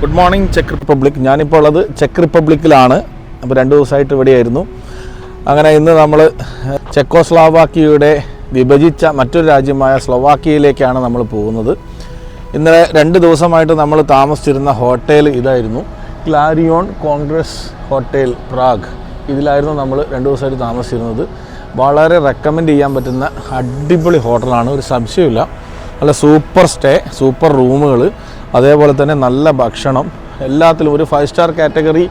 Good morning check republic ഞാനിപ്പോൾ ഉള്ളത് check റിപ്പബ്ലിക്കിലാണ് അപ്പോൾ രണ്ട് ദിവസമായിട്ട് ഇവിടെയായിരുന്നു. അങ്ങനെ ഇന്ന് നമ്മൾ ചെക്കോസ്ലോവാക്കിയയുടെ വിഭജിച്ച മറ്റൊരു രാജ്യമായ സ്ലോവാക്കിയയിലേക്കാണ് നമ്മൾ പോകുന്നത്. ഇന്നലെ രണ്ട് ദിവസമായിട്ട് നമ്മൾ താമസിച്ചിരുന്ന ഹോട്ടൽ ഇതായിരുന്നു. Clarion Congress Hotel Prague. ഇതിലായിരുന്നു നമ്മൾ രണ്ട് ദിവസമായിട്ട് താമസിച്ചിരുന്നത്. വളരെ റെക്കമെൻഡ് ചെയ്യാൻ പറ്റുന്ന അടിപൊളി ഹോട്ടലാണ്. ഒരു സംശയമില്ല നല്ല സൂപ്പർ സ്റ്റേ സൂപ്പർ റൂമുകൾ അതേപോലെ തന്നെ നല്ല ഭക്ഷണം. എല്ലാത്തിലും ഒരു ഫൈവ് സ്റ്റാർ കാറ്റഗറി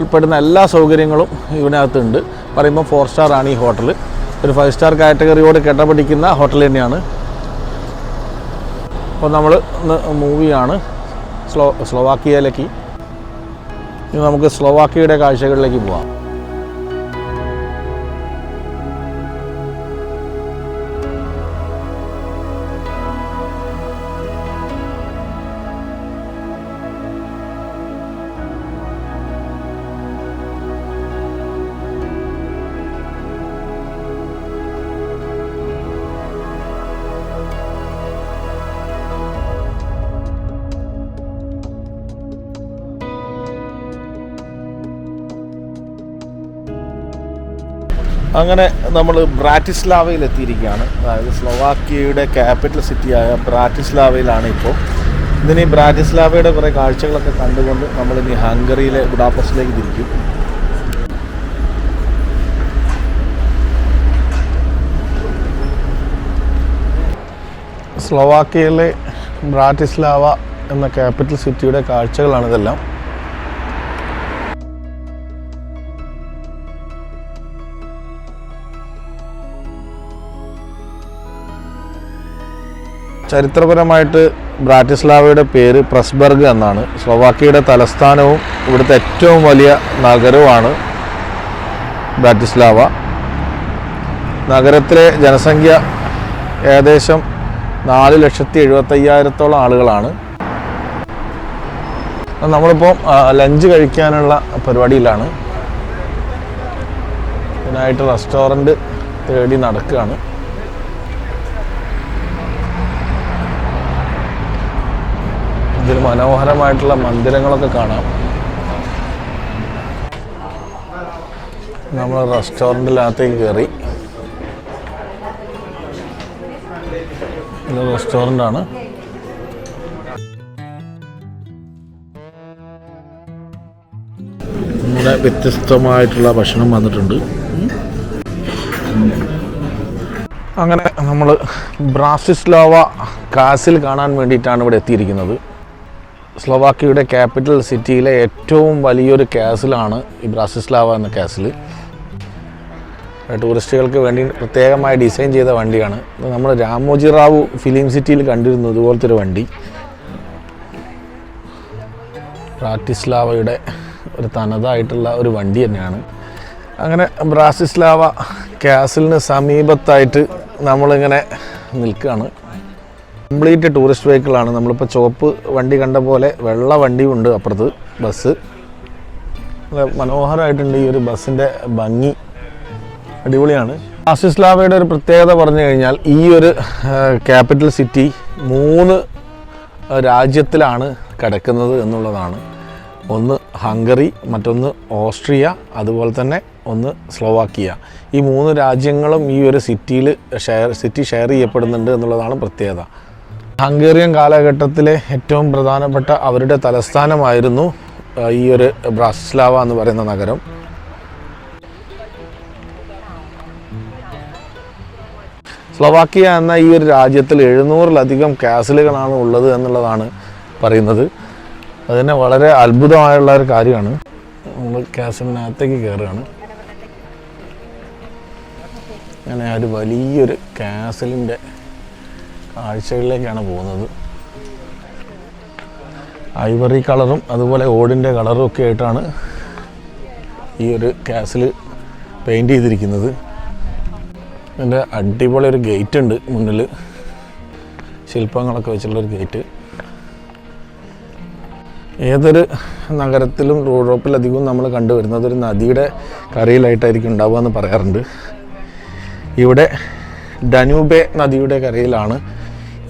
ഉൾപ്പെടുന്ന എല്ലാ സൗകര്യങ്ങളും ഇതിനകത്തുണ്ട്. പറയുമ്പോൾ ഫോർ സ്റ്റാർ ആണ് ഈ ഹോട്ടൽ ഒരു ഫൈവ് സ്റ്റാർ കാറ്റഗറിയോട് കിടപിടിക്കുന്ന ഹോട്ടൽ തന്നെയാണ്. അപ്പോൾ നമ്മൾ മൂവിയാണ് സ്ലോ സ്ലോവാക്കിയയിലേക്ക്. ഇനി നമുക്ക് സ്ലോവാക്കിയയുടെ കാഴ്ചകളിലേക്ക് പോവാം. അങ്ങനെ നമ്മൾ ബ്രാറ്റിസ്ലാവയിൽ എത്തിയിരിക്കുകയാണ് അതായത് സ്ലോവാക്കിയയുടെ ക്യാപിറ്റൽ സിറ്റിയായ ബ്രാറ്റിസ്ലാവയിലാണ് ഇപ്പോൾ ഇതിന് ഈ ബ്രാറ്റിസ്ലാവയുടെ കുറേ കാഴ്ചകളൊക്കെ കണ്ടുകൊണ്ട് നമ്മൾ ഇനി ഹംഗറിയിലെ ബുഡാപ്പസ്റ്റിലേക്ക് തിരിക്കും. സ്ലോവാക്കിയയിലെ ബ്രാറ്റിസ്ലാവ എന്ന ക്യാപിറ്റൽ സിറ്റിയുടെ കാഴ്ചകളാണ് ചരിത്രപരമായിട്ട് ബ്രാറ്റിസ്ലാവയുടെ പേര് പ്രസ്ബർഗ് എന്നാണ്. സ്ലോവാക്കിയുടെ തലസ്ഥാനവും ഇവിടുത്തെ ഏറ്റവും വലിയ നഗരവുമാണ് ബ്രാറ്റിസ്ലാവ. നഗരത്തിലെ ജനസംഖ്യ ഏകദേശം നാല് ലക്ഷത്തി എഴുപത്തയ്യായിരത്തോളം ആളുകളാണ്. നമ്മളിപ്പോൾ ലഞ്ച് കഴിക്കാനുള്ള പരിപാടിയിലാണ്. ഇതിനായിട്ട് റെസ്റ്റോറന്റ് തേടി നടക്കുകയാണ്. ഇതിൽ മനോഹരമായിട്ടുള്ള മന്ദിരങ്ങളൊക്കെ കാണാം. നമ്മൾ റെസ്റ്റോറന്റിനകത്തേക്ക് കയറി. ഇത് റെസ്റ്റോറന്റ് ആണ് ഇവിടെ വ്യത്യസ്തമായിട്ടുള്ള ഭക്ഷണം വന്നിട്ടുണ്ട്. അങ്ങനെ നമ്മൾ ബ്രാസിസ്ലോവ കാസിൽ കാണാൻ വേണ്ടിയിട്ടാണ് ഇവിടെ എത്തിയിരിക്കുന്നത്. സ്ലോവാക്കിയയുടെ ക്യാപിറ്റൽ സിറ്റിയിലെ ഏറ്റവും വലിയൊരു കാസിലാണ് ഈ ബ്രാസിസ്ലാവ എന്ന കാസിൽ ടൂറിസ്റ്റുകൾക്ക് വേണ്ടി പ്രത്യേകമായി ഡിസൈൻ ചെയ്ത വണ്ടിയാണ്. നമ്മൾ രാമോജി റാവു ഫിലിം സിറ്റിയിൽ കണ്ടിരുന്നു ഇതുപോലത്തെ ഒരു വണ്ടി. ബ്രാറ്റിസ്ലാവയുടെ ഒരു തനതായിട്ടുള്ള ഒരു വണ്ടി തന്നെയാണ്. അങ്ങനെ ബ്രാസിസ്ലാവ കാസിലിന് സമീപത്തായിട്ട് നമ്മളിങ്ങനെ നിൽക്കുകയാണ്. കംപ്ലീറ്റ് ടൂറിസ്റ്റ് വെഹിക്കിളാണ്. നമ്മളിപ്പോൾ ചുവപ്പ് വണ്ടി കണ്ട പോലെ വെള്ള വണ്ടിയും ഉണ്ട് അപ്പുറത്ത് ബസ്. മനോഹരമായിട്ടുണ്ട് ഈ ഒരു ബസ്സിന്റെ ഭംഗി. അടിപൊളിയാണ്. ആസിസ്ലാവയുടെ ഒരു പ്രത്യേകത പറഞ്ഞു കഴിഞ്ഞാൽ ഈ ഒരു ക്യാപിറ്റൽ സിറ്റി മൂന്ന് രാജ്യത്തിലാണ് കിടക്കുന്നത് എന്നുള്ളതാണ്. ഒന്ന് ഹംഗറി മറ്റൊന്ന് ഓസ്ട്രിയ അതുപോലെ തന്നെ ഒന്ന് സ്ലോവാക്കിയ. ഈ മൂന്ന് രാജ്യങ്ങളും ഈ ഒരു സിറ്റിയിൽ ഷെയർ സിറ്റി ഷെയർ ചെയ്യപ്പെടുന്നുണ്ട് എന്നുള്ളതാണ് പ്രത്യേകത. ഹംഗേറിയൻ കാലഘട്ടത്തിലെ ഏറ്റവും പ്രധാനപ്പെട്ട അവരുടെ തലസ്ഥാനമായിരുന്നു ഈ ഒരു ബ്രാസ്ലാവ എന്ന് പറയുന്ന നഗരം. സ്ലോവാക്കിയ എന്ന ഈ ഒരു രാജ്യത്തിൽ എഴുന്നൂറിലധികം കാസിലുകളാണ് ഉള്ളത് എന്നുള്ളതാണ് പറയുന്നത്. അതിനെ വളരെ അത്ഭുതമായുള്ള ഒരു കാര്യമാണ്. നമ്മൾ കാസിലിനകത്തേക്ക് കയറുകയാണ്. അങ്ങനെ ഒരു വലിയൊരു കാസലിന്റെ കാഴ്ചകളിലേക്കാണ് പോകുന്നത്. ഐവറി കളറും അതുപോലെ ഓടിന്റെ കളറും ഒക്കെ ആയിട്ടാണ് ഈ ഒരു കാസിൽ പെയിന്റ് ചെയ്തിരിക്കുന്നത്. ഇതിന്റെ അടിപൊളി ഒരു ഗേറ്റ് ഉണ്ട് മുന്നിൽ. ശില്പങ്ങളൊക്കെ വെച്ചിട്ടുള്ളൊരു ഗേറ്റ് ഏതൊരു നഗരത്തിലും യൂറോപ്പിലധികവും നമ്മൾ കണ്ടുവരുന്നത് ഒരു നദിയുടെ കരയിലായിട്ടായിരിക്കും ഉണ്ടാവുക എന്ന് പറയാറുണ്ട്. ഇവിടെ ഡനൂബെ നദിയുടെ കരയിലാണ്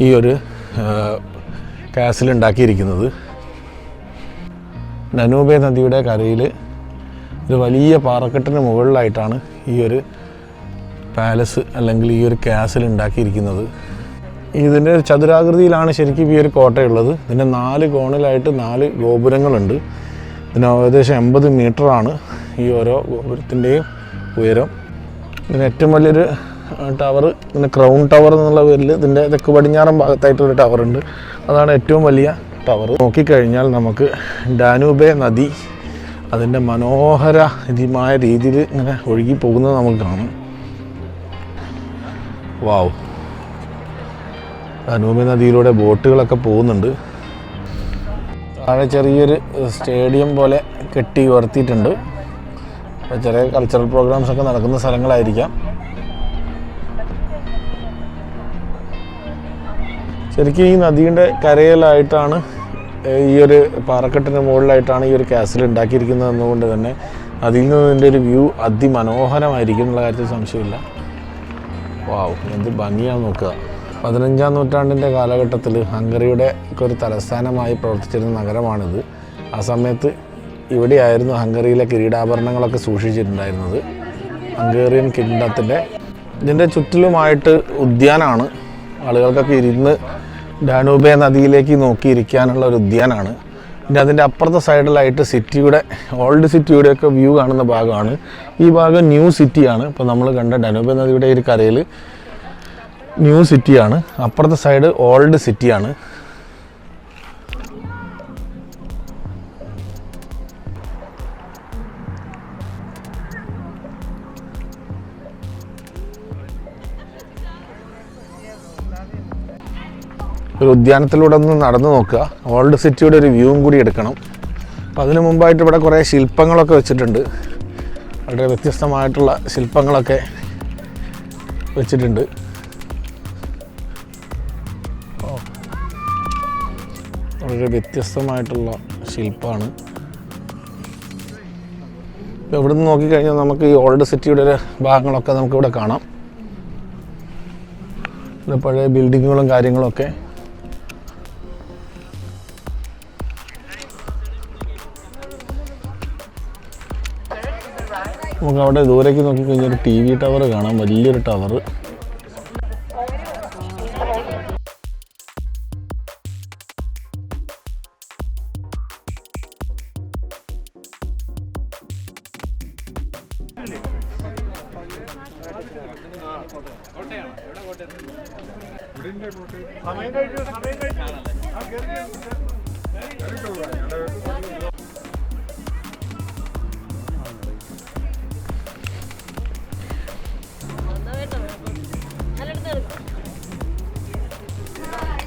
ഈ ഒരു കാസിൽ ഉണ്ടാക്കിയിരിക്കുന്നത്. നദിയുടെ കരയിൽ ഒരു വലിയ പാറക്കെട്ടിന് മുകളിലായിട്ടാണ് ഈ ഒരു പാലസ് അല്ലെങ്കിൽ ഈ ഒരു കാസിൽ ഉണ്ടാക്കിയിരിക്കുന്നത്. ഇതിന്റെ ചതുരാകൃതിയിലാണ് ശരിക്കും ഈ ഒരു കോട്ടയുള്ളത്. ഇതിന്റെ നാല് കോണിലായിട്ട് നാല് ഗോപുരങ്ങളുണ്ട്. ഇതിന് ഏകദേശം എൺപത് മീറ്ററാണ് ഈ ഓരോ ഗോപുരത്തിന്റെയും ഉയരം. ഇതിന് ഏറ്റവും വലിയൊരു ടവർ പിന്നെ ക്രൗൺ ടവർ എന്നുള്ള പേരിൽ ഇതിന്റെ തെക്ക് പടിഞ്ഞാറൻ ഭാഗത്തായിട്ടൊരു ടവർ ഉണ്ട് അതാണ് ഏറ്റവും വലിയ ടവർ നോക്കിക്കഴിഞ്ഞാൽ നമുക്ക് ഡാനൂബെ നദി അതിന്റെ മനോഹര ഇതിമായ രീതിയിൽ ഇങ്ങനെ ഒഴുകി പോകുന്നത് നമുക്ക് കാണാം. വാവ്. ഡാനൂബെ നദിയിലൂടെ ബോട്ടുകളൊക്കെ പോകുന്നുണ്ട്. താഴെ ചെറിയൊരു സ്റ്റേഡിയം പോലെ കെട്ടി ഉയർത്തിയിട്ടുണ്ട്. ചെറിയ കൾച്ചറൽ പ്രോഗ്രാംസ് ഒക്കെ നടക്കുന്ന സ്ഥലങ്ങളായിരിക്കാം. ശരിക്കും ഈ നദിയുടെ കരയിലായിട്ടാണ് ഈ ഒരു പാറക്കെട്ടിന് മുകളിലായിട്ടാണ് ഈ ഒരു കാസിൽ ഉണ്ടാക്കിയിരിക്കുന്നത് എന്നുകൊണ്ട് തന്നെ അതിൽ നിന്ന് ഇതിന്റെ ഒരു വ്യൂ അതിമനോഹരമായിരിക്കും എന്നുള്ള കാര്യത്തിൽ സംശയമില്ല. വാവ് എന്ത് ഭംഗിയാണ് നോക്കുക. പതിനഞ്ചാം നൂറ്റാണ്ടിന്റെ കാലഘട്ടത്തിൽ ഹംഗറിയുടെ ഒരു തലസ്ഥാനമായി പ്രവർത്തിച്ചിരുന്ന നഗരമാണിത്. ആ സമയത്ത് ഇവിടെയായിരുന്നു ഹംഗറിയിലെ കിരീടാഭരണങ്ങളൊക്കെ സൂക്ഷിച്ചിട്ടുണ്ടായിരുന്നത്. ഹംഗേറിയൻ കിങ്ഡത്തിന്റെ ഇതിന്റെ ചുറ്റിലുമായിട്ട് ഉദ്യാനാണ്. ആളുകൾക്കൊക്കെ ഇരുന്ന് ഡാനൂബെ നദിയിലേക്ക് നോക്കിയിരിക്കാനുള്ള ഒരു ഉദ്യാനാണ്. പിന്നെ അതിന്റെ അപ്പുറത്തെ സൈഡിലായിട്ട് സിറ്റിയുടെ ഓൾഡ് സിറ്റിയുടെ ഒക്കെ വ്യൂ കാണുന്ന ഭാഗമാണ്. ഈ ഭാഗം ന്യൂ സിറ്റിയാണ്. ഇപ്പോൾ നമ്മൾ കണ്ട ഡാനൂബെ നദിയുടെ ഒരു കരയിൽ ന്യൂ സിറ്റിയാണ്. അപ്പുറത്തെ സൈഡ് ഓൾഡ് സിറ്റിയാണ്. ഒരു ഉദ്യാനത്തിലൂടെ ഒന്ന് നടന്നു നോക്കുക. ഓൾഡ് സിറ്റിയുടെ ഒരു വ്യൂവും കൂടി എടുക്കണം. അപ്പം അതിനു മുമ്പായിട്ട് ഇവിടെ കുറേ ശില്പങ്ങളൊക്കെ വെച്ചിട്ടുണ്ട്. വളരെ വ്യത്യസ്തമായിട്ടുള്ള ശില്പങ്ങളൊക്കെ വെച്ചിട്ടുണ്ട്. വളരെ വ്യത്യസ്തമായിട്ടുള്ള ശില്പമാണ്. ഇപ്പോൾ ഇവിടെ നിന്ന് നോക്കിക്കഴിഞ്ഞാൽ നമുക്ക് ഈ ഓൾഡ് സിറ്റിയുടെ ഒരു ഭാഗങ്ങളൊക്കെ നമുക്കിവിടെ കാണാം. പഴയ ബിൽഡിങ്ങുകളും കാര്യങ്ങളൊക്കെ നമുക്ക് അവിടെ ദൂരേക്ക് നോക്കിക്കഴിഞ്ഞാൽ ഒരു ടി വി ടവർ കാണാം. വലിയൊരു ടവർ.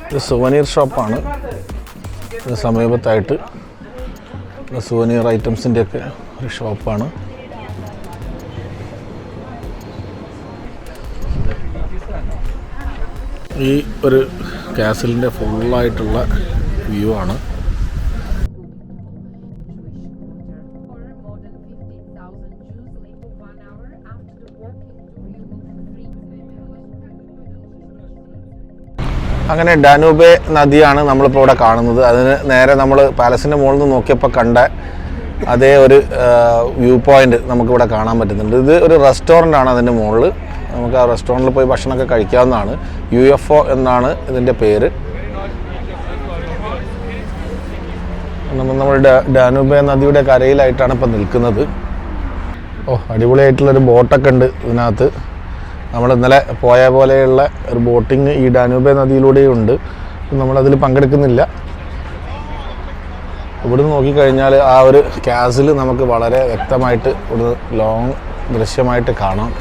ഇത് സുവനീർ ഷോപ്പാണ് ഇത് സമീപത്തായിട്ട് സുവനീർ ഐറ്റംസിന്റെ ഒക്കെ ഒരു ഷോപ്പാണ് ഈ ഒരു കാസിലിന്റെ ഫുള്ളായിട്ടുള്ള വ്യൂ ആണ്. അങ്ങനെ ഡാനൂബെ നദിയാണ് നമ്മളിപ്പോൾ ഇവിടെ കാണുന്നത്. അതിന് നേരെ നമ്മൾ പാലസിന്റെ മുകളിൽ നിന്ന് നോക്കിയപ്പോൾ കണ്ട അതേ ഒരു വ്യൂ പോയിന്റ് നമുക്കിവിടെ കാണാൻ പറ്റുന്നുണ്ട്. ഇത് ഒരു റെസ്റ്റോറന്റ് ആണ് അതിന്റെ മുകളിൽ. നമുക്ക് ആ റെസ്റ്റോറന്റിൽ പോയി ഭക്ഷണമൊക്കെ കഴിക്കാവുന്നതാണ്. യു എഫ് ഒ എന്നാണ് ഇതിന്റെ പേര്. നമ്മൾ ഡാനൂബെ നദിയുടെ കരയിലായിട്ടാണ് ഇപ്പോൾ നിൽക്കുന്നത്. ഓ അടിപൊളിയായിട്ടുള്ളൊരു ബോട്ടൊക്കെ ഉണ്ട് ഇതിനകത്ത്. നമ്മൾ ഇന്നലെ പോയ പോലെയുള്ള ഒരു ബോട്ടിങ് ഈ ഡാനൂബെ നദിയിലൂടെയുണ്ട് നമ്മളതിൽ പങ്കെടുക്കുന്നില്ല. ഇവിടുന്ന് നോക്കിക്കഴിഞ്ഞാൽ ആ ഒരു ക്യാസിൽ നമുക്ക് വളരെ വ്യക്തമായിട്ട് ഒരു ലോങ് ദൃശ്യമായിട്ട് കാണാം.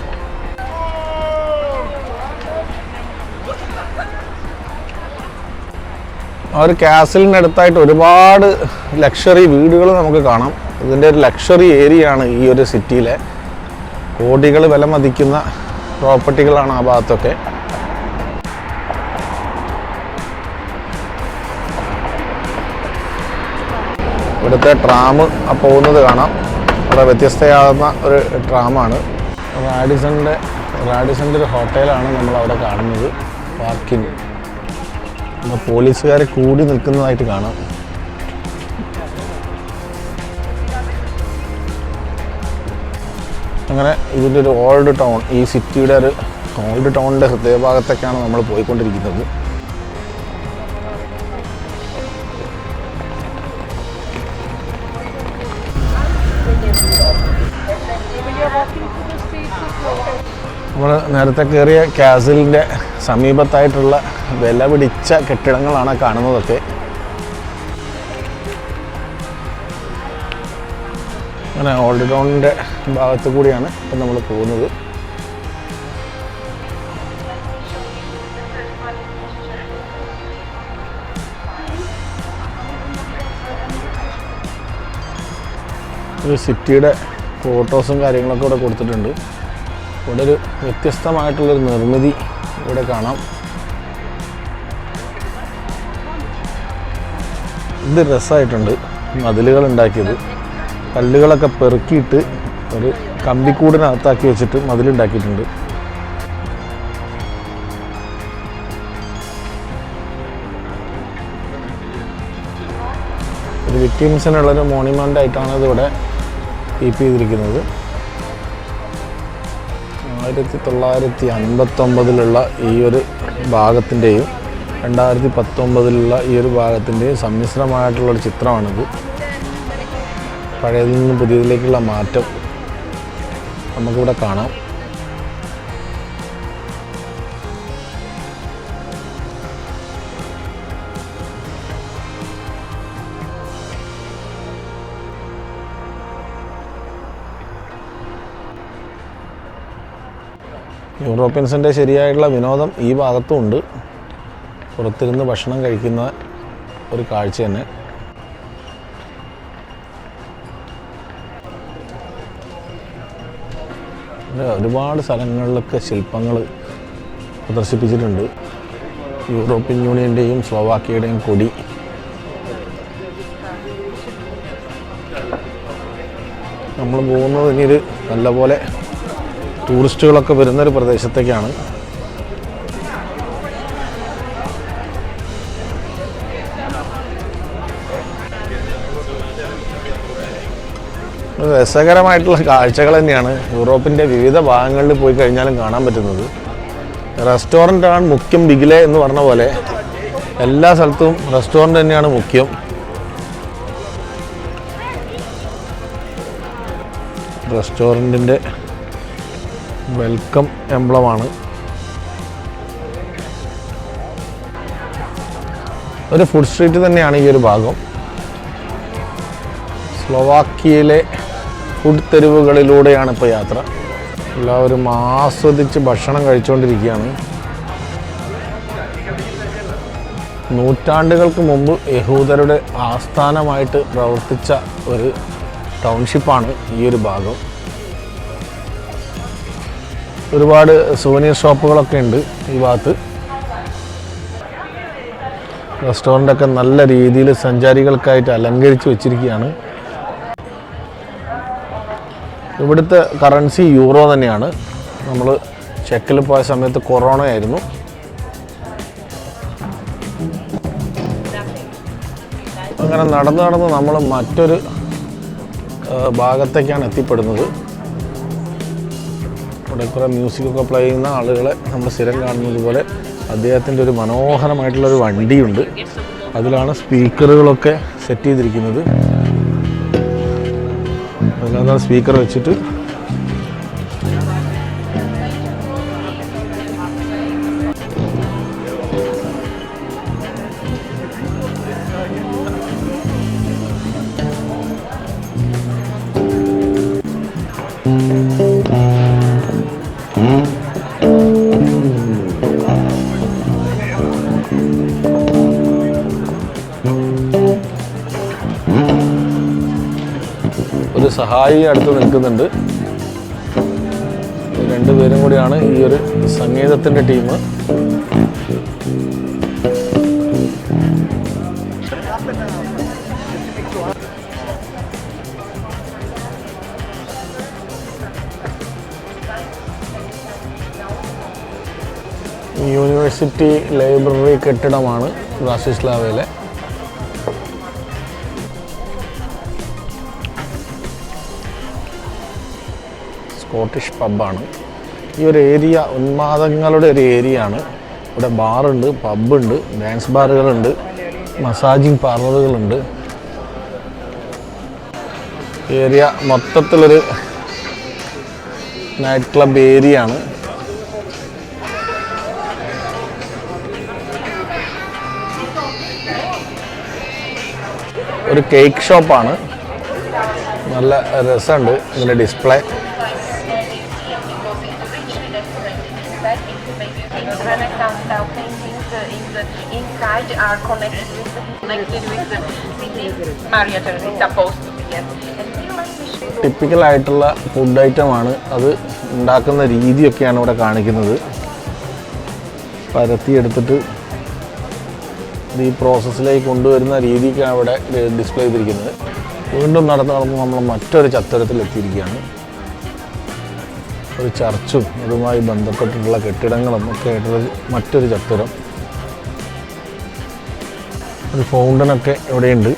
ആ ഒരു ക്യാസിലിന്റെ അടുത്തായിട്ട് ഒരുപാട് ലക്ഷറി വീടുകൾ നമുക്ക് കാണാം. ഇതിന്റെ ഒരു ലക്ഷറി ഏരിയ ആണ് ഈ ഒരു സിറ്റിയിലെ കോടികൾ വില മതിക്കുന്ന പ്രോപ്പർട്ടികളാണ് ആ ഭാഗത്തൊക്കെ. ഇവിടുത്തെ ട്രാം പോകുന്നത് കാണാം. വളരെ വ്യത്യസ്തയാകുന്ന ഒരു ട്രാമാണ്. റാഡിസണിന്റെ റാഡിസണിന്റെ ഒരു ഹോട്ടലാണ് നമ്മൾ അവിടെ കാണുന്നത് പാർക്കിംഗ് പോലീസുകാർ കൂടി നിൽക്കുന്നതായിട്ട് കാണാം. അങ്ങനെ ഇതിന്റെ ഒരു ഓൾഡ് ടൗൺ ഈ സിറ്റിയുടെ ഒരു ഓൾഡ് ടൗണിന്റെ ഹൃദയഭാഗത്തേക്കാണ് നമ്മൾ പോയിക്കൊണ്ടിരിക്കുന്നത്. നമ്മൾ നേരത്തെ കയറിയ കാസിലിന്റെ സമീപത്തായിട്ടുള്ള വില പിടിച്ച കെട്ടിടങ്ങളാണ് കാണുന്നതൊക്കെ. അങ്ങനെ ഓൾഡ് ടൗണിന്റെ ഭാഗത്ത് കൂടിയാണ് ഇപ്പം നമ്മൾ പോകുന്നത്. ഒരു സിറ്റിയുടെ ഫോട്ടോസും കാര്യങ്ങളൊക്കെ ഇവിടെ കൊടുത്തിട്ടുണ്ട്. ഇവിടെ ഒരു വ്യത്യസ്തമായിട്ടുള്ളൊരു നിർമ്മിതി ഇവിടെ കാണാം. ഇത് രസമായിട്ടുണ്ട് മതിലുകൾ ഉണ്ടാക്കിയത്. കല്ലുകളൊക്കെ പെറുക്കിയിട്ട് ഒരു കമ്പിക്കൂടിനകത്താക്കി വെച്ചിട്ട് മതിലുണ്ടാക്കിയിട്ടുണ്ട്. ഒരു വിക്ടിംസിനുള്ളൊരു മോണിമെന്റ് ആയിട്ടാണ് ഇതിവിടെ കീപ്പ് ചെയ്തിരിക്കുന്നത്. ആയിരത്തി തൊള്ളായിരത്തി അൻപത്തൊമ്പതിലുള്ള ഈ ഒരു ഭാഗത്തിന്റെയും രണ്ടായിരത്തി പത്തൊമ്പതിലുള്ള ഈ ഒരു ഭാഗത്തിന്റെയും സമ്മിശ്രമായിട്ടുള്ളൊരു ചിത്രമാണിത്. പഴയതിൽ നിന്ന് പുതിയതിലേക്കുള്ള മാറ്റം നമുക്കിവിടെ കാണാം. യൂറോപ്യൻസിന്റെ ശരിയായിട്ടുള്ള വിനോദം ഈ ഭാഗത്തും ഉണ്ട്. പുറത്തിരുന്ന് ഭക്ഷണം കഴിക്കുന്ന ഒരു കാഴ്ച തന്നെ. ഒരുപാട് സ്ഥലങ്ങളിലൊക്കെ ശില്പങ്ങൾ പ്രദർശിപ്പിച്ചിട്ടുണ്ട്. യൂറോപ്യൻ യൂണിയന്റെയും സ്ലോവാക്കിയുടെയും കൊടി. നമ്മൾ പോകുന്നത് ഇനി ഒരു നല്ലപോലെ ടൂറിസ്റ്റുകളൊക്കെ വരുന്നൊരു പ്രദേശത്തേക്കാണ്. രസകരമായിട്ടുള്ള കാഴ്ചകൾ തന്നെയാണ് യൂറോപ്പിന്റെ വിവിധ ഭാഗങ്ങളിൽ പോയി കഴിഞ്ഞാലും കാണാൻ പറ്റുന്നത്. റെസ്റ്റോറന്റ് ആണ് മുഖ്യം ബിഗിലെ എന്ന് പറഞ്ഞ പോലെ എല്ലാ സ്ഥലത്തും റെസ്റ്റോറന്റ് തന്നെയാണ് മുഖ്യം. റെസ്റ്റോറന്റിന്റെ വെൽക്കം എംബ്ലമാണ്. ഒരു ഫുഡ് സ്ട്രീറ്റ് തന്നെയാണ് ഈ ഒരു ഭാഗം. സ്ലോവാക്കിയയിലെ ഫുഡ് തെരുവുകളിലൂടെയാണ് ഇപ്പോൾ യാത്ര. എല്ലാവരും ആസ്വദിച്ച് ഭക്ഷണം കഴിച്ചുകൊണ്ടിരിക്കുകയാണ് നൂറ്റാണ്ടുകൾക്ക് മുമ്പ് യഹൂദരുടെ ആസ്ഥാനമായിട്ട് പ്രവർത്തിച്ച ഒരു ടൗൺഷിപ്പാണ് ഈ ഒരു ഭാഗം. ഒരുപാട് സുവനീർ ഷോപ്പുകളൊക്കെ ഉണ്ട് ഈ ഭാഗത്ത്. റെസ്റ്റോറന്റൊക്കെ നല്ല രീതിയിൽ സഞ്ചാരികൾക്കായിട്ട് അലങ്കരിച്ച് വെച്ചിരിക്കുകയാണ്. ഇവിടുത്തെ കറൻസി യൂറോ തന്നെയാണ്. നമ്മൾ ചെക്കിൽ പോയ സമയത്ത് കൊറോണ ആയിരുന്നു. അങ്ങനെ നടന്ന് നടന്ന് നമ്മൾ മറ്റൊരു ഭാഗത്തേക്കാണ് എത്തിപ്പെടുന്നത്. ഇവിടെ കുറേ മ്യൂസിക്കൊക്കെ പ്ലേ ചെയ്യുന്ന ആളുകളെ നമ്മൾ സ്ഥിരം കാണുന്നത് പോലെ അദ്ദേഹത്തിന്റെ ഒരു മനോഹരമായിട്ടുള്ളൊരു വണ്ടിയുണ്ട്. അതിലാണ് സ്പീക്കറുകളൊക്കെ സെറ്റ് ചെയ്തിരിക്കുന്നത്. അതിനകത്താണ് സ്പീക്കർ വെച്ചിട്ട്. ഒരു സഹായി അടുത്ത് നിൽക്കുന്നുണ്ട്. രണ്ടുപേരും കൂടിയാണ് ഈ ഒരു സംഗീതത്തിന്റെ ടീം. യൂണിവേഴ്സിറ്റി ലൈബ്രറി കെട്ടിടമാണ് ബ്രാസിസ്ലാവയിലെ സ്കോട്ടിഷ് പബ്ബാണ് ഈ ഒരു ഏരിയ ഉന്മാദങ്ങളുടെ ഒരു ഏരിയ ആണ്. ഇവിടെ ബാറുണ്ട് പബ്ബുണ്ട് ഡാൻസ് ബാറുകളുണ്ട് മസാജിങ് പാർലറുകളുണ്ട് ഏരിയ മൊത്തത്തിലൊരു നൈറ്റ് ക്ലബ് ഏരിയ ആണ്. ഒരു കേക്ക് ഷോപ്പാണ് നല്ല രസമുണ്ട്. ഇതിന്റെ display are connected with connected with the city. Marriott is supposed to be. And typical ആയിട്ടുള്ള ഫുഡ് ഐറ്റമാണ് അത് ഉണ്ടാക്കുന്ന രീതിയൊക്കെയാണ് ഇവിടെ കാണിക്കുന്നത്. പരത്തിയെടുത്തിട്ട് ഈ പ്രോസസ്സിലേക്ക് കൊണ്ടുവരുന്ന രീതിക്കാണ് ഇവിടെ ഡിസ്പ്ലേ ചെയ്തിരിക്കുന്നത്. വീണ്ടും നടന്ന് നടന്ന് നമ്മൾ മറ്റൊരു ചത്തരത്തിലെത്തിയിരിക്കുകയാണ് ഒരു ചർച്ചും അതുമായി ബന്ധപ്പെട്ടിട്ടുള്ള കെട്ടിടങ്ങളും ഒക്കെ ആയിട്ടുള്ള മറ്റൊരു ചത്തുരം. ഒരു ഫൗണ്ടനൊക്കെ ഇവിടെയുണ്ട്.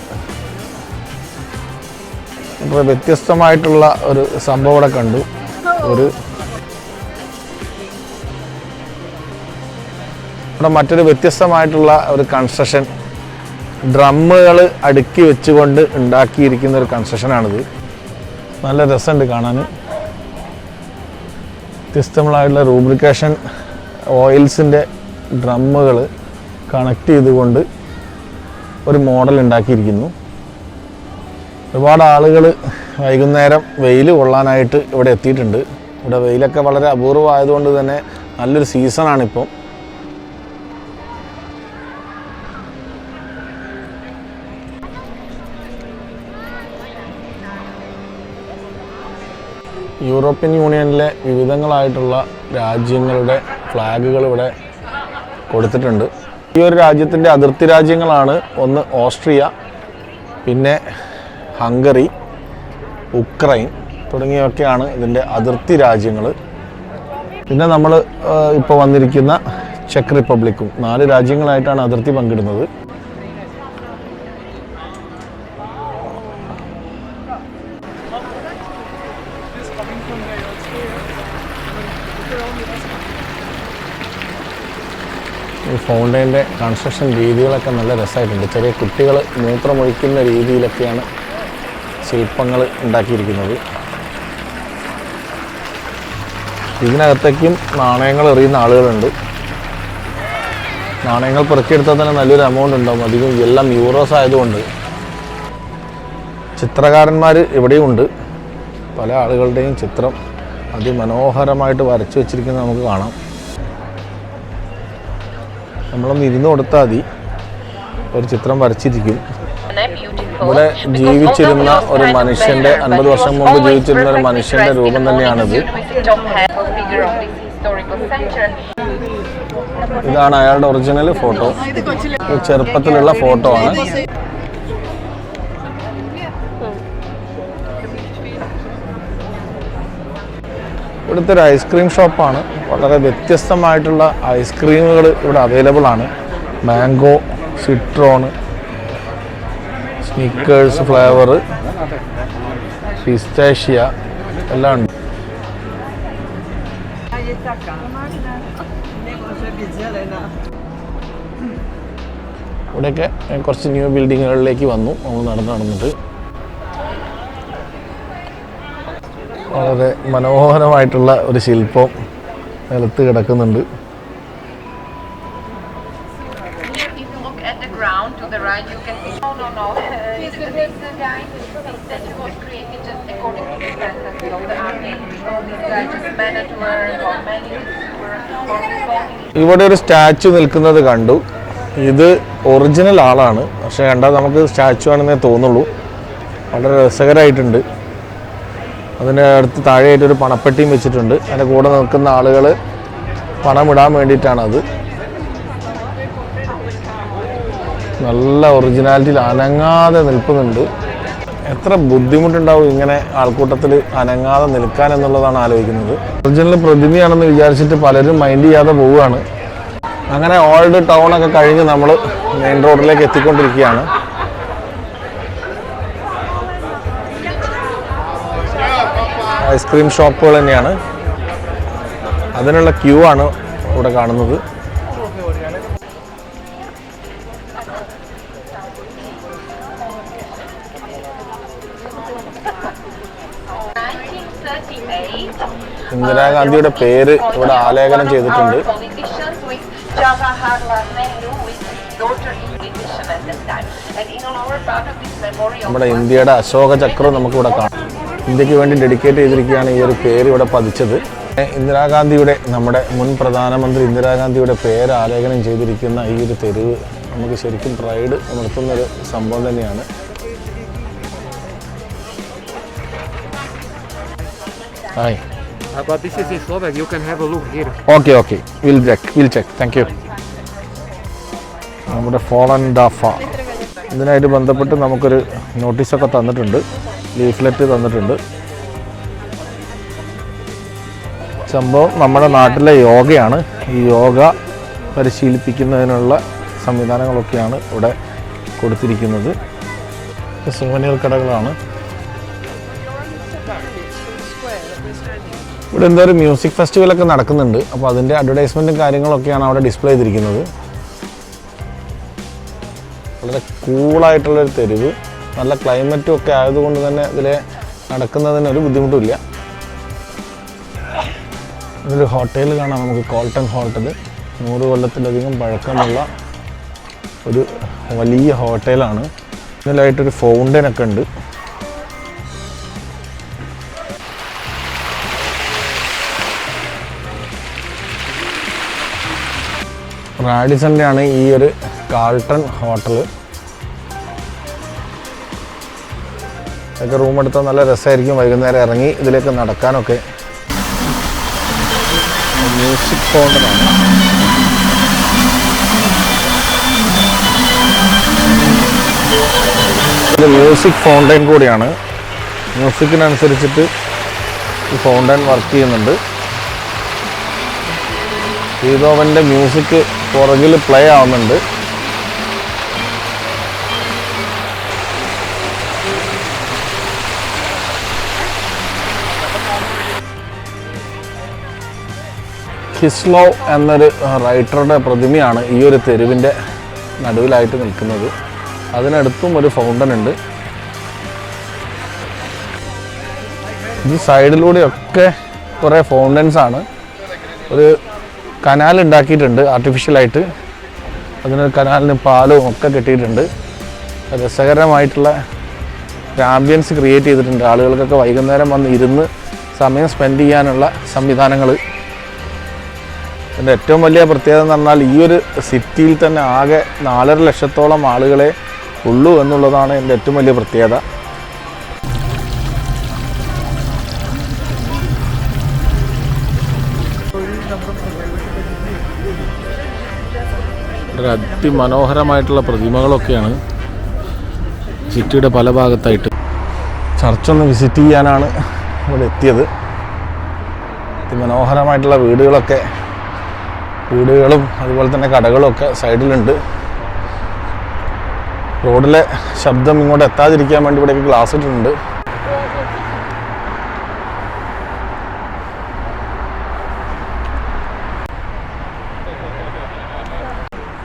ഇപ്പോൾ വ്യത്യസ്തമായിട്ടുള്ള ഒരു സംഭവം ഇവിടെ കണ്ടു. ഒരു ഇവിടെ മറ്റൊരു വ്യത്യസ്തമായിട്ടുള്ള ഒരു കൺസ്ട്രക്ഷൻ ഡ്രമ്മുകൾ അടുക്കി വെച്ചുകൊണ്ട് ഉണ്ടാക്കിയിരിക്കുന്ന ഒരു കൺസ്ട്രക്ഷനാണിത് നല്ല രസമുണ്ട് കാണാൻ. വ്യത്യസ്തമായിട്ടുള്ള റൂബ്രിക്കേഷൻ ഓയിൽസിന്റെ ഡ്രമ്മുകൾ കണക്ട് ചെയ്തുകൊണ്ട് ഒരു മോഡൽ ഉണ്ടാക്കിയിരിക്കുന്നു. ഒരുപാട് ആളുകൾ വൈകുന്നേരം വെയിൽ കൊള്ളാനായിട്ട് ഇവിടെ എത്തിയിട്ടുണ്ട്. ഇവിടെ വെയിലൊക്കെ വളരെ അപൂർവമായതുകൊണ്ട് തന്നെ നല്ലൊരു സീസണാണിപ്പം യൂറോപ്യൻ യൂണിയനിലെ വിവിധങ്ങളായിട്ടുള്ള രാജ്യങ്ങളുടെ ഫ്ലാഗുകൾ ഇവിടെ കൊടുത്തിട്ടുണ്ട്. ഈ ഒരു രാജ്യത്തിന്റെ അതിർത്തി രാജ്യങ്ങളാണ് ഒന്ന് ഓസ്ട്രിയ പിന്നെ ഹംഗറി ഉക്രൈൻ തുടങ്ങിയൊക്കെയാണ് ഇതിന്റെ അതിർത്തി രാജ്യങ്ങൾ. പിന്നെ നമ്മൾ ഇപ്പോൾ വന്നിരിക്കുന്ന ചെക്ക് റിപ്പബ്ലിക്കും നാല് രാജ്യങ്ങളായിട്ടാണ് അതിർത്തി പങ്കിടുന്നത്. ഈ ഫൗണ്ടൈന്റെ കൺസ്ട്രക്ഷൻ രീതികളൊക്കെ നല്ല രസമായിട്ടുണ്ട്. ചെറിയ കുട്ടികൾ മൂത്രമൊഴിക്കുന്ന രീതിയിലൊക്കെയാണ് ശില്പങ്ങൾ ഉണ്ടാക്കിയിരിക്കുന്നത്. ഇതിനകത്തേക്കും നാണയങ്ങൾ എറിയുന്ന ആളുകളുണ്ട്. നാണയങ്ങൾ പെറുക്കിയെടുത്താൽ തന്നെ നല്ലൊരു എമൗണ്ട് ഉണ്ടാവും. അധികം എല്ലാം യൂറോസ് ആയതുകൊണ്ട്. ചിത്രകാരന്മാർ ഇവിടെയും ഉണ്ട്. പല ആളുകളുടെയും ചിത്രം അതിമനോഹരമായിട്ട് വരച്ചു വെച്ചിരിക്കുന്നത് നമുക്ക് കാണാം. നമ്മളൊന്ന് ഇരുന്ന് കൊടുത്താൽ മതി. ഒരു ചിത്രം വരച്ചിരിക്കും. ഇവിടെ ജീവിച്ചിരുന്ന ഒരു മനുഷ്യന്റെ അൻപത് വർഷം മുമ്പ് ജീവിച്ചിരുന്ന ഒരു മനുഷ്യന്റെ രൂപം തന്നെയാണിത്. ഇതാണ് അയാളുടെ ഒറിജിനൽ ഫോട്ടോ ചെറുപ്പത്തിലുള്ള ഫോട്ടോ ആണ്. ഇവിടുത്തെ ഒരു ഐസ്ക്രീം ഷോപ്പാണ് വളരെ വ്യത്യസ്തമായിട്ടുള്ള ഐസ്ക്രീമുകൾ ഇവിടെ അവൈലബിൾ ആണ്. Mango citron snickers flavour pistachio എല്ലാം ഉണ്ട്. ഇവിടെയൊക്കെ കുറച്ച് ന്യൂ ബിൽഡിങ്ങുകളിലേക്ക് വന്നു. നമ്മൾ നടന്നു നടന്നിട്ട് വളരെ മനോഹരമായിട്ടുള്ള ഒരു ശില്പം നിലത്ത് കിടക്കുന്നുണ്ട്. ഇവിടെ ഒരു സ്റ്റാച്ചു നിൽക്കുന്നത് കണ്ടു. ഇത് ഒറിജിനൽ ആളാണ്. പക്ഷെ കണ്ടാൽ നമുക്ക് സ്റ്റാച്ചു ആണെന്നേ തോന്നുള്ളൂ. വളരെ രസകരമായിട്ടുണ്ട്. അതിന്റെ അടുത്ത് താഴെയായിട്ട് ഒരു പണപ്പെട്ടിയും വെച്ചിട്ടുണ്ട്. അതിന്റെ കൂടെ നിൽക്കുന്ന ആളുകൾ പണമിടാൻ വേണ്ടിയിട്ടാണത്. നല്ല ഒറിജിനാലിറ്റിയിൽ അനങ്ങാതെ നിൽക്കുന്നുണ്ട്. എത്ര ബുദ്ധിമുട്ടുണ്ടാവും ഇങ്ങനെ ആൾക്കൂട്ടത്തിൽ അനങ്ങാതെ നിൽക്കാൻ എന്നുള്ളതാണ് ആലോചിക്കുന്നത്. ഒറിജിനൽ പ്രതിമയാണെന്ന് വിചാരിച്ചിട്ട് പലരും മൈൻഡ് ചെയ്യാതെ പോവുകയാണ്. അങ്ങനെ ഓൾഡ് ടൗണൊക്കെ കഴിഞ്ഞ് നമ്മൾ മെയിൻ റോഡിലേക്ക് എത്തിക്കൊണ്ടിരിക്കുകയാണ്. ഐസ്ക്രീം ഷോപ്പുകൾ തന്നെയാണ്. അതിനുള്ള ക്യൂ ആണ് ഇവിടെ കാണുന്നത്. ഇന്ദിരാഗാന്ധിയുടെ പേര് ഇവിടെ ആലേഖനം ചെയ്തിട്ടുണ്ട്. നമ്മുടെ ഇന്ത്യയുടെ അശോക ചക്രം നമുക്കിവിടെ കാണാം. ഇന്ത്യയ്ക്ക് വേണ്ടി ഡെഡിക്കേറ്റ് ചെയ്തിരിക്കുകയാണ് ഈ ഒരു പേര് ഇവിടെ പതിച്ചത്. ഇന്ദിരാഗാന്ധിയുടെ നമ്മുടെ മുൻ പ്രധാനമന്ത്രി ഇന്ദിരാഗാന്ധിയുടെ പേര് ആലേഖനം ചെയ്തിരിക്കുന്ന ഈ ഒരു തെരുവ് നമുക്ക് ശരിക്കും പ്രൈഡ് ഉണർത്തുന്ന ഒരു സംഭവം തന്നെയാണ്. Hi. Uh, but this is in Slovak. You can have a look here. നമ്മുടെ ഫോളൻ ഡാഫ ഇതിനായിട്ട് ബന്ധപ്പെട്ട് നമുക്കൊരു നോട്ടീസൊക്കെ തന്നിട്ടുണ്ട്. ലീഫ്ലെറ്റ് തന്നിട്ടുണ്ട്. സംഭവം നമ്മുടെ നാട്ടിലെ യോഗയാണ്. ഈ യോഗ പരിശീലിപ്പിക്കുന്നതിനുള്ള സംവിധാനങ്ങളൊക്കെയാണ് ഇവിടെ കൊടുത്തിരിക്കുന്നത്. സുവനീർ കടകളാണ്. ഇവിടെ എന്തോ ഒരു മ്യൂസിക് ഫെസ്റ്റിവലൊക്കെ നടക്കുന്നുണ്ട്. അപ്പോൾ അതിന്റെ അഡ്വർടൈസ്മെന്റും കാര്യങ്ങളൊക്കെയാണ് അവിടെ ഡിസ്പ്ലേ ചെയ്തിരിക്കുന്നത്. വളരെ കൂളായിട്ടുള്ളൊരു തെരുവ്. നല്ല ക്ലൈമറ്റും ഒക്കെ ആയതുകൊണ്ട് തന്നെ ഇതിൽ നടക്കുന്നതിന് ഒരു ബുദ്ധിമുട്ടുമില്ല. ഇതൊരു ഹോട്ടൽ കാണാം നമുക്ക് കോൾട്ടൺ ഹോട്ടൽ നൂറ് കൊല്ലത്തിലധികം പഴക്കമുള്ള ഒരു വലിയ ഹോട്ടലാണ് ഇതിലായിട്ടൊരു ഫൗണ്ടൻ ഒക്കെ ഉണ്ട്. റാഡിസന്റെ ആണ് ഈ ഒരു കാൾട്ടൺ ഹോട്ടൽ ഇതൊക്കെ റൂം എടുത്താൽ നല്ല രസമായിരിക്കും. വൈകുന്നേരം ഇറങ്ങി ഇതിലേക്ക് നടക്കാനൊക്കെ. മ്യൂസിക് ഫൗണ്ടനാണ് ഇത് മ്യൂസിക് ഫൗണ്ടൈൻ കൂടിയാണ്. മ്യൂസിക്കിനനുസരിച്ചിട്ട് ഈ ഫൗണ്ടൈൻ വർക്ക് ചെയ്യുന്നുണ്ട്. ഈതോവന്റെ മ്യൂസിക് പുറകിൽ പ്ലേ ആവുന്നുണ്ട്. ഹിസ്ലോ എന്നൊരു റൈറ്ററുടെ പ്രതിമയാണ് ഈ ഒരു തെരുവിന്റെ നടുവിലായിട്ട് നിൽക്കുന്നത്. അതിനടുത്തും ഒരു ഫൗണ്ടൻ ഉണ്ട്. ഇത് സൈഡിലൂടെയൊക്കെ കുറേ ഫൗണ്ടൻസ് ആണ്. ഒരു കനാൽ ഉണ്ടാക്കിയിട്ടുണ്ട് ആർട്ടിഫിഷ്യലായിട്ട് അതിനൊരു കനാലിന് പാലവും ഒക്കെ കെട്ടിയിട്ടുണ്ട്. രസകരമായിട്ടുള്ള ഒരു ആംബിയൻസ് ക്രിയേറ്റ് ചെയ്തിട്ടുണ്ട്. ആളുകൾക്കൊക്കെ വൈകുന്നേരം വന്ന് ഇരുന്ന് സമയം സ്പെൻഡ് ചെയ്യാനുള്ള സംവിധാനങ്ങൾ ഇതിന്റെ ഏറ്റവും വലിയ പ്രത്യേകത എന്ന് പറഞ്ഞാൽ ഈ ഒരു സിറ്റിയിൽ തന്നെ ആകെ നാലര ലക്ഷത്തോളം ആളുകളെ ഉള്ളൂ എന്നുള്ളതാണ് എന്റെ ഏറ്റവും വലിയ പ്രത്യേകത. വളരെ അതിമനോഹരമായിട്ടുള്ള പ്രതിമകളൊക്കെയാണ് സിറ്റിയുടെ പല ഭാഗത്തായിട്ട്. ചർച്ചൊന്ന് വിസിറ്റ് ചെയ്യാനാണ് ഇവിടെ എത്തിയത്. അതിമനോഹരമായിട്ടുള്ള വീടുകളൊക്കെ വീടുകളും അതുപോലെ തന്നെ കടകളും ഒക്കെ സൈഡിലുണ്ട്. റോഡിലെ ശബ്ദം ഇങ്ങോട്ട് എത്താതിരിക്കാൻ വേണ്ടി ഇവിടേക്ക് ഗ്ലാസ് ഇട്ടിട്ടുണ്ട്.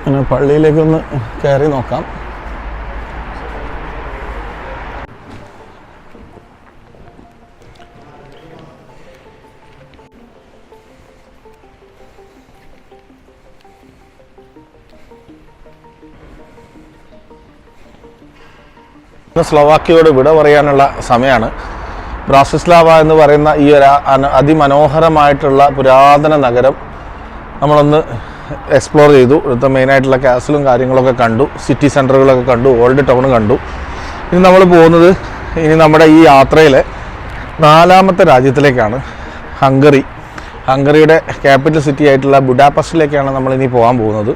അങ്ങനെ പള്ളിയിലേക്കൊന്ന് കയറി നോക്കാം. ഇന്ന് സ്ലോവാക്യയോട് വിട പറയാനുള്ള സമയമാണ് ബ്രാസിസ്ലാവ എന്ന് പറയുന്ന ഈ ഒരു അതിമനോഹരമായിട്ടുള്ള പുരാതന നഗരം നമ്മളൊന്ന് എക്സ്പ്ലോർ ചെയ്തു. ഇവിടുത്തെ മെയിനായിട്ടുള്ള കാസലും കാര്യങ്ങളൊക്കെ കണ്ടു. സിറ്റി സെന്ററുകളൊക്കെ കണ്ടു. ഓൾഡ് ടൗൺ കണ്ടു. ഇനി നമ്മൾ പോകുന്നത് ഇനി നമ്മുടെ ഈ യാത്രയിലെ നാലാമത്തെ രാജ്യത്തിലേക്കാണ്. ഹംഗറി. ഹംഗറിയുടെ ക്യാപിറ്റൽ സിറ്റി ആയിട്ടുള്ള ബുഡാപസ്റ്റിലേക്കാണ് നമ്മൾ ഇനി പോകാൻ പോകുന്നത്.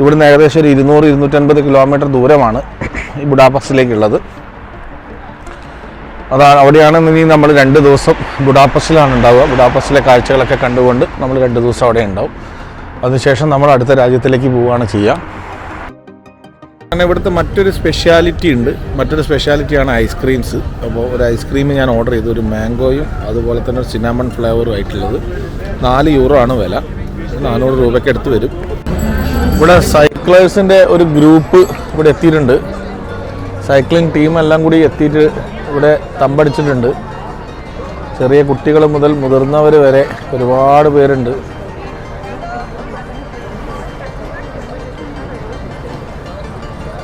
ഇവിടുന്ന് ഏകദേശം ഒരു ഇരുന്നൂറ് ഇരുന്നൂറ്റൻപത് കിലോമീറ്റർ ദൂരമാണ്. ഈ ബുഡാപസ്റ്റിലേക്കുള്ളത്. അതാണ് അവിടെയാണ് ഇനി നമ്മൾ രണ്ട് ദിവസം ബുഡാപസ്റ്റിലാണ് ഉണ്ടാവുക. ബുഡാപസ്റ്റിലെ കാഴ്ചകളൊക്കെ കണ്ടുകൊണ്ട് നമ്മൾ രണ്ട് ദിവസം അവിടെ ഉണ്ടാവും. അതിനുശേഷം നമ്മൾ അടുത്ത രാജ്യത്തിലേക്ക് പോവുകയാണ് ചെയ്യുക. കാരണം ഇവിടുത്തെ മറ്റൊരു സ്പെഷ്യാലിറ്റി ഉണ്ട്. മറ്റൊരു സ്പെഷ്യാലിറ്റിയാണ് ഐസ്ക്രീംസ് അപ്പോൾ ഒരു ഐസ്ക്രീം ഞാൻ ഓർഡർ ചെയ്തു. ഒരു മാംഗോയും അതുപോലെ തന്നെ ഒരു സിനാമൺ ഫ്ലേവറും ആയിട്ടുള്ളത്. നാല് യൂറോ ആണ് വില. നാനൂറ് രൂപയ്ക്ക് അടുത്ത് വരും. ഇവിടെ സൈക്ലേഴ്സിന്റെ ഒരു ഗ്രൂപ്പ് ഇവിടെ എത്തിയിട്ടുണ്ട്. സൈക്ലിംഗ് ടീമെല്ലാം കൂടി എത്തിയിട്ട് ഇവിടെ തമ്പടിച്ചിട്ടുണ്ട്. ചെറിയ കുട്ടികൾ മുതൽ മുതിർന്നവർ വരെ ഒരുപാട് പേരുണ്ട്.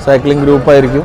സൈക്ലിംഗ് ഗ്രൂപ്പായിരിക്കും.